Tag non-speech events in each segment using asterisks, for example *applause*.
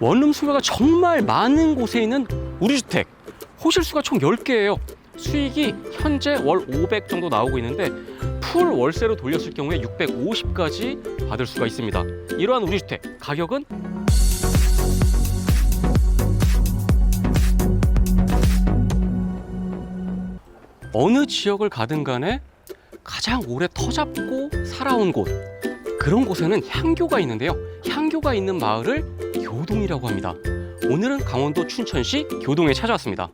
원룸 수요가 정말 많은 곳에 있는 우리 주택 호실 수가 총 10개예요. 수익이 현재 월 500 정도 나오고 있는데 풀 월세로 돌렸을 경우에 650까지 받을 수가 있습니다. 이러한 우리 주택 가격은 어느 지역을 가든 간에 가장 오래 터잡고 살아온 곳 그런 곳에는 향교가 있는데요. 향교가 있는 마을을 교동이라고 합니다. 오늘은 강원도 춘천시 교동에 찾아왔습니다.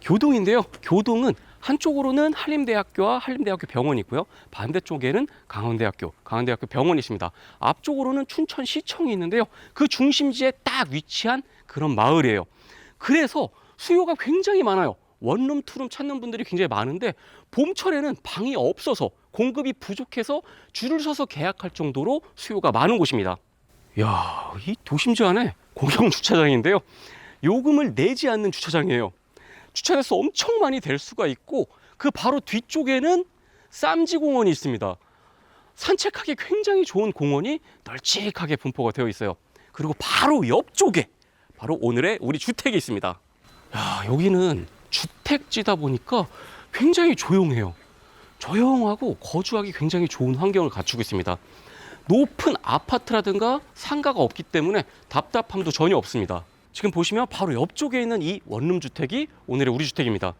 교동인데요. 교동은 한쪽으로는 한림대학교와 한림대학교 병원이 있고요. 반대쪽에는 강원대학교, 강원대학교 병원이 있습니다. 앞쪽으로는 춘천시청이 있는데요. 그 중심지에 딱 위치한 그런 마을이에요. 그래서 수요가 굉장히 많아요. 원룸, 투룸 찾는 분들이 굉장히 많은데 봄철에는 방이 없어서 공급이 부족해서 줄을 서서 계약할 정도로 수요가 많은 곳입니다. 야, 이 도심지 안에 공영 주차장인데요. 요금을 내지 않는 주차장이에요. 주차해서 엄청 많이 될 수가 있고 그 바로 뒤쪽에는 쌈지 공원이 있습니다. 산책하기 굉장히 좋은 공원이 널찍하게 분포가 되어 있어요. 그리고 바로 옆쪽에 바로 오늘의 우리 주택이 있습니다. 야, 여기는 주택지다 보니까 굉장히 조용해요. 조용하고 거주하기 굉장히 좋은 환경을 갖추고 있습니다. 높은 아파트라든가 상가가 없기 때문에 답답함도 전혀 없습니다. 지금 보시면 바로 옆쪽에 있는 이 원룸 주택이 오늘의 우리 주택입니다.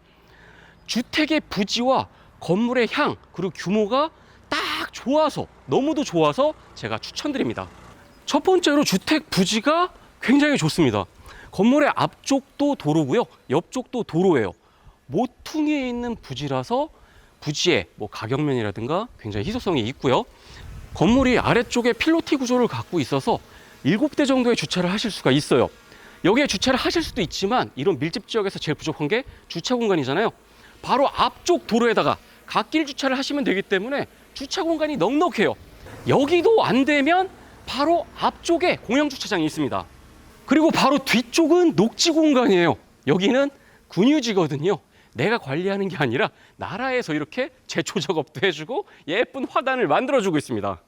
주택의 부지와 건물의 향 그리고 규모가 딱 좋아서 너무도 좋아서 제가 추천드립니다. 첫 번째로 주택 부지가 굉장히 좋습니다. 건물의 앞쪽도 도로고요. 옆쪽도 도로예요. 모퉁이에 있는 부지라서 부지의 뭐 가격면이라든가 굉장히 희소성이 있고요. 건물이 아래쪽에 필로티 구조를 갖고 있어서 일곱 대 정도의 주차를 하실 수가 있어요. 여기에 주차를 하실 수도 있지만 이런 밀집 지역에서 제일 부족한 게 주차 공간이잖아요. 바로 앞쪽 도로에다가 갓길 주차를 하시면 되기 때문에 주차 공간이 넉넉해요. 여기도 안 되면 바로 앞쪽에 공영 주차장이 있습니다. 그리고 바로 뒤쪽은 녹지 공간이에요. 여기는 군유지거든요. 내가 관리하는 게 아니라 나라에서 이렇게 제초 작업도 해주고 예쁜 화단을 만들어주고 있습니다.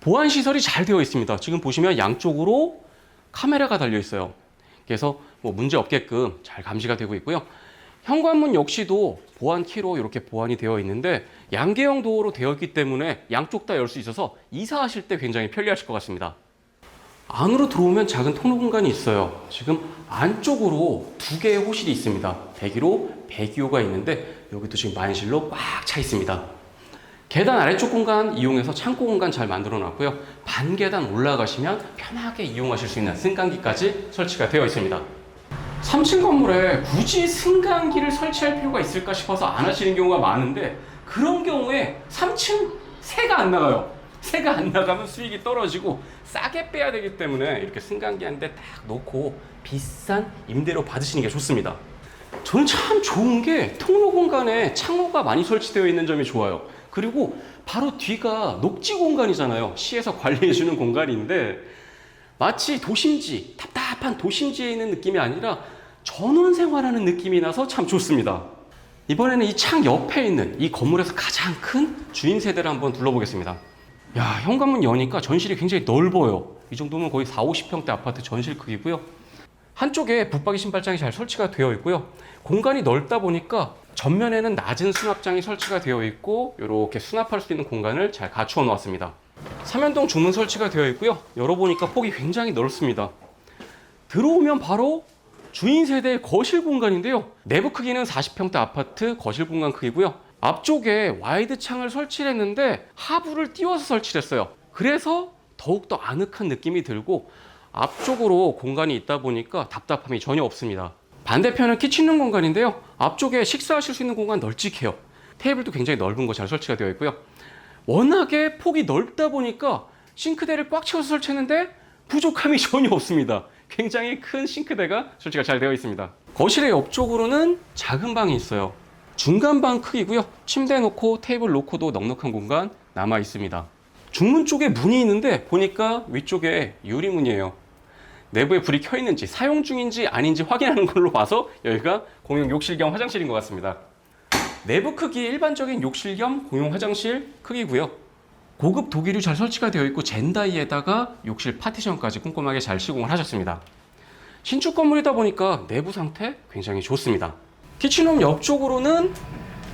보안 시설이 잘 되어 있습니다. 지금 보시면 양쪽으로 카메라가 달려 있어요. 그래서 뭐 문제 없게끔 잘 감시가 되고 있고요. 현관문 역시도 보안 키로 이렇게 보안이 되어 있는데 양계형 도어로 되어 있기 때문에 양쪽 다 열 수 있어서 이사하실 때 굉장히 편리하실 것 같습니다. 안으로 들어오면 작은 통로 공간이 있어요. 지금 안쪽으로 두 개의 호실이 있습니다. 101호, 102호가 있는데 여기도 지금 만실로 꽉 차 있습니다. 계단 아래쪽 공간 이용해서 창고 공간 잘 만들어 놨고요. 반계단 올라가시면 편하게 이용하실 수 있는 승강기까지 설치가 되어 있습니다. 3층 건물에 굳이 승강기를 설치할 필요가 있을까 싶어서 안 하시는 경우가 많은데 그런 경우에 3층 새가 안 나가요. 새가 안 나가면 수익이 떨어지고 싸게 빼야 되기 때문에 이렇게 승강기 한 대 딱 놓고 비싼 임대료 받으시는 게 좋습니다. 저는 참 좋은 게 통로 공간에 창호가 많이 설치되어 있는 점이 좋아요. 그리고 바로 뒤가 녹지 공간이잖아요. 시에서 *laughs* 관리해주는 공간인데 마치 도심지, 답답한 도심지에 있는 느낌이 아니라 전원 생활하는 느낌이 나서 참 좋습니다. 이번에는 이 창 옆에 있는 이 건물에서 가장 큰 주인 세대를 한번 둘러보겠습니다. 야, 현관문 여니까 전실이 굉장히 넓어요. 이 정도면 거의 4, 50평대 아파트 전실 크기고요. 한쪽에 붙박이 신발장이 잘 설치가 되어 있고요. 공간이 넓다 보니까 전면에는 낮은 수납장이 설치가 되어 있고 이렇게 수납할 수 있는 공간을 잘 갖추어 놓았습니다. 삼연동 주문 설치가 되어 있고요. 열어보니까 폭이 굉장히 넓습니다. 들어오면 바로 주인 세대의 거실 공간인데요. 내부 크기는 40평대 아파트 거실 공간 크기고요. 앞쪽에 와이드 창을 설치를 했는데 하부를 띄워서 설치를 했어요. 그래서 더욱더 아늑한 느낌이 들고 앞쪽으로 공간이 있다 보니까 답답함이 전혀 없습니다. 반대편은 키친룸 공간인데요. 앞쪽에 식사하실 수 있는 공간 널찍해요. 테이블도 굉장히 넓은 거 잘 설치가 되어 있고요. 워낙에 폭이 넓다 보니까 싱크대를 꽉 채워서 설치했는데 부족함이 *laughs* 전혀 없습니다. 굉장히 큰 싱크대가 설치가 잘 되어 있습니다. 거실의 옆쪽으로는 작은 방이 있어요. 중간 방 크기고요. 침대 놓고 테이블 놓고도 넉넉한 공간 남아 있습니다. 중문 쪽에 문이 있는데 보니까 위쪽에 유리문이에요. 내부에 불이 켜 있는지 사용 중인지 아닌지 확인하는 걸로 봐서 여기가 공용 욕실 겸 화장실인 것 같습니다. 내부 크기 일반적인 욕실 겸 공용 화장실 크기고요. 고급 독일유 잘 설치가 되어 있고 젠다이에다가 욕실 파티션까지 꼼꼼하게 잘 시공을 하셨습니다. 신축 건물이다 보니까 내부 상태 굉장히 좋습니다. 키친룸 옆쪽으로는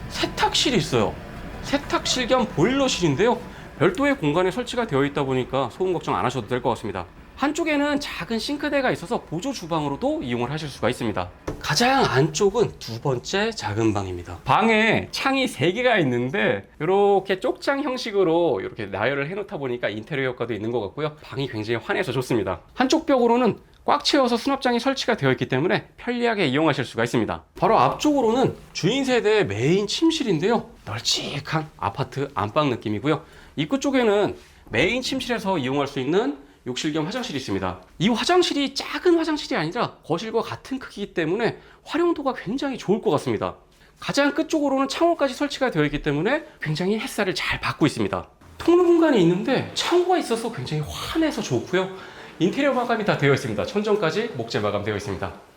세탁실이 있어요. 세탁실 겸 보일러실인데요. 별도의 공간에 설치가 되어 있다 보니까 소음 걱정 안 하셔도 될 것 같습니다. 한쪽에는 작은 싱크대가 있어서 보조 주방으로도 이용을 하실 수가 있습니다. 가장 안쪽은 두 번째 작은 방입니다. 방에 창이 세 개가 있는데 이렇게 쪽장 형식으로 이렇게 나열을 해놓다 보니까 인테리어 효과도 있는 것 같고요. 방이 굉장히 환해서 좋습니다. 한쪽 벽으로는 꽉 채워서 수납장이 설치가 되어 있기 때문에 편리하게 이용하실 수가 있습니다. 바로 앞쪽으로는 주인 세대의 메인 침실인데요. 널찍한 아파트 안방 느낌이고요. 입구 쪽에는 메인 침실에서 이용할 수 있는 욕실 겸 화장실이 있습니다. 이 화장실이 작은 화장실이 아니라 거실과 같은 크기이기 때문에 활용도가 굉장히 좋을 것 같습니다. 가장 끝쪽으로는 창호까지 설치가 되어 있기 때문에 굉장히 햇살을 잘 받고 있습니다. 통로 공간이 있는데 창호가 있어서 굉장히 환해서 좋고요. 인테리어 마감이 다 되어 있습니다. 천정까지 목재 마감되어 있습니다.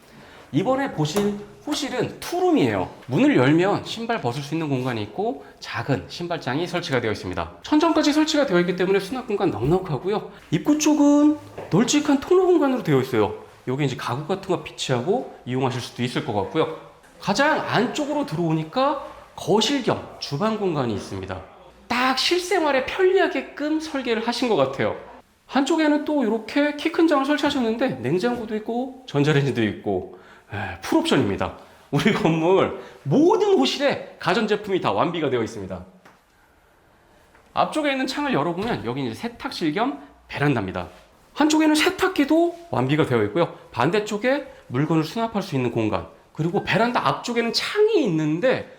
이번에 보신 호실은 투룸이에요. 문을 열면 신발 벗을 수 있는 공간이 있고 작은 신발장이 설치가 되어 있습니다. 천정까지 설치가 되어 있기 때문에 수납 공간 넉넉하고요. 입구 쪽은 널찍한 통로 공간으로 되어 있어요. 여기 이제 가구 같은 거 비치하고 이용하실 수도 있을 것 같고요. 가장 안쪽으로 들어오니까 거실 겸 주방 공간이 있습니다. 딱 실생활에 편리하게끔 설계를 하신 것 같아요. 한쪽에는 또 이렇게 키 큰 장을 설치하셨는데 냉장고도 있고 전자레인지도 있고 에, 풀옵션입니다. 우리 *laughs* 건물 모든 호실에 가전제품이 다 완비가 되어 있습니다. 앞쪽에 있는 창을 열어보면 여기 이제 세탁실 겸 베란다입니다. 한쪽에는 세탁기도 완비가 되어 있고요. 반대쪽에 물건을 수납할 수 있는 공간 그리고 베란다 앞쪽에는 창이 있는데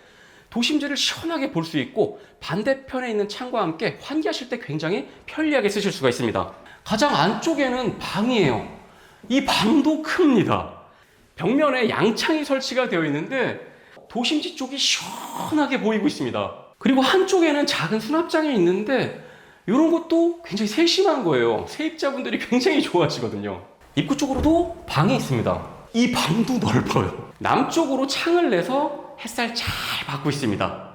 도심지를 시원하게 볼 수 있고 반대편에 있는 창과 함께 환기하실 때 굉장히 편리하게 쓰실 수가 있습니다. 가장 안쪽에는 방이에요. 이 방도 큽니다. 벽면에 양창이 설치가 되어 있는데 도심지 쪽이 시원하게 보이고 있습니다. 그리고 한쪽에는 작은 수납장이 있는데 이런 것도 굉장히 세심한 거예요. 세입자분들이 굉장히 좋아하시거든요. 입구 쪽으로도 방이 있습니다. 이 방도 넓어요. 남쪽으로 창을 내서 햇살 잘 받고 있습니다.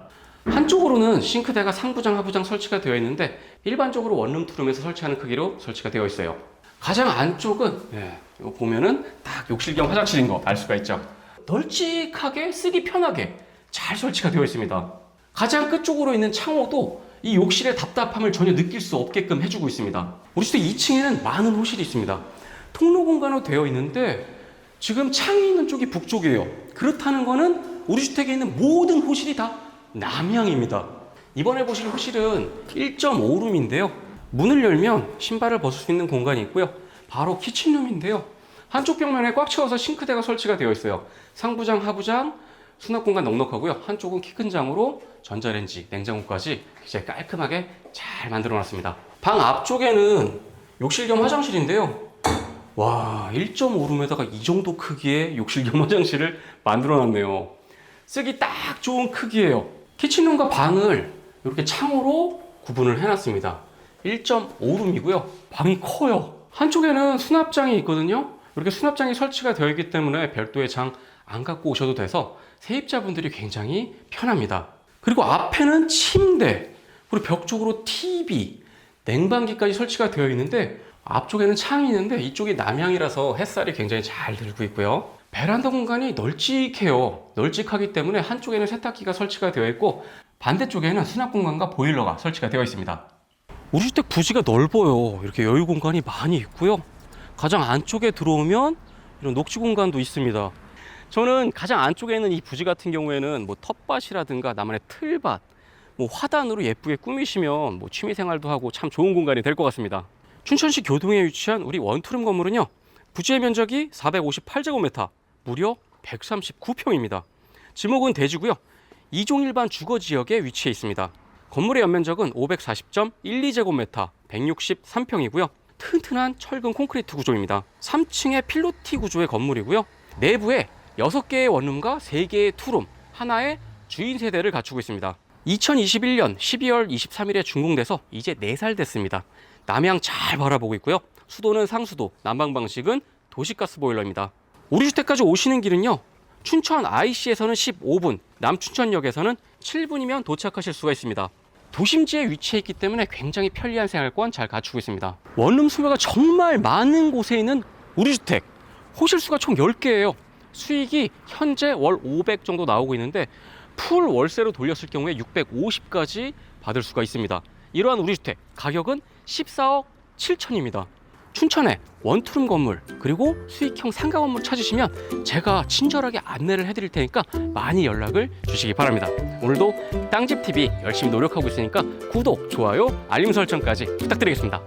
한쪽으로는 싱크대가 상부장, 하부장 설치가 되어 있는데 일반적으로 원룸 투룸에서 설치하는 크기로 설치가 되어 있어요. 가장 안쪽은 예, 이거 보면은 딱 욕실 겸 화장실인 거 알 수가 있죠. 널찍하게 쓰기 편하게 잘 설치가 되어 있습니다. 가장 끝쪽으로 있는 창호도 이 욕실의 답답함을 전혀 느낄 수 없게끔 해주고 있습니다. 우리 주택 2층에는 많은 호실이 있습니다. 통로 공간으로 되어 있는데 지금 창이 있는 쪽이 북쪽이에요. 그렇다는 거는 우리 주택에 있는 모든 호실이 다 남향입니다. 이번에 보실 호실은 1.5룸인데요. 문을 열면 신발을 벗을 수 있는 공간이 있고요. 바로 키친룸인데요. 한쪽 벽면에 꽉 채워서 싱크대가 설치가 되어 있어요. 상부장, 하부장, 수납 공간 넉넉하고요. 한쪽은 키 큰 장으로 전자레인지, 냉장고까지 굉장히 깔끔하게 잘 만들어 놨습니다. 방 앞쪽에는 욕실 겸 화장실인데요. 와, 1.5룸에다가 이 정도 크기의 욕실 겸 화장실을 만들어 놨네요. 쓰기 딱 좋은 크기예요. 키친룸과 방을 이렇게 창으로 구분을 해놨습니다. 1.5룸이고요. 방이 커요. 한쪽에는 수납장이 있거든요. 이렇게 수납장이 설치가 되어 있기 때문에 별도의 장 안 갖고 오셔도 돼서 세입자분들이 굉장히 편합니다. 그리고 앞에는 침대, 그리고 벽 쪽으로 TV, 냉방기까지 설치가 되어 있는데 앞쪽에는 창이 있는데 이쪽이 남향이라서 햇살이 굉장히 잘 들고 있고요. 베란다 공간이 널찍해요. 널찍하기 때문에 한쪽에는 세탁기가 설치가 되어 있고 반대쪽에는 수납 공간과 보일러가 설치가 되어 있습니다. 우리 주택 부지가 넓어요. 이렇게 여유 공간이 많이 있고요. 가장 안쪽에 들어오면 이런 녹지 공간도 있습니다. 저는 가장 안쪽에 있는 이 부지 같은 경우에는 뭐 텃밭이라든가 나만의 틀밭, 뭐 화단으로 예쁘게 꾸미시면 뭐 취미 생활도 하고 참 좋은 공간이 될 것 같습니다. 춘천시 교동에 위치한 우리 원투룸 건물은요. 부지의 면적이 458제곱미터, 무려 139평입니다. 지목은 대지고요. 이종 일반 주거 지역에 위치해 있습니다. 건물의 연면적은 540.12제곱미터, 163평이고요. 튼튼한 철근 콘크리트 구조입니다. 3층의 필로티 구조의 건물이고요. 내부에 6개의 원룸과 3개의 투룸, 하나의 주인 세대를 갖추고 있습니다. 2021년 12월 23일에 준공돼서 이제 4살 됐습니다. 남향 잘 바라보고 있고요. 수도는 상수도, 난방 방식은 도시가스 보일러입니다. 우리 주택까지 오시는 길은요. 춘천 IC에서는 15분, 남춘천역에서는 7분이면 도착하실 수가 있습니다. 도심지에 위치해 있기 때문에 굉장히 편리한 생활권 잘 갖추고 있습니다. 원룸 수요가 정말 많은 곳에 있는 우리 주택. 호실수가 총 10개예요. 수익이 현재 월 500 정도 나오고 있는데 풀 월세로 돌렸을 경우에 650까지 받을 수가 있습니다. 이러한 우리 주택 가격은 14억 7천입니다. 춘천에 원투룸 건물 그리고 수익형 상가 건물 찾으시면 제가 친절하게 안내를 해드릴 테니까 많이 연락을 주시기 바랍니다. 오늘도 땅집 TV 열심히 노력하고 있으니까 구독, 좋아요, 알림 설정까지 부탁드리겠습니다.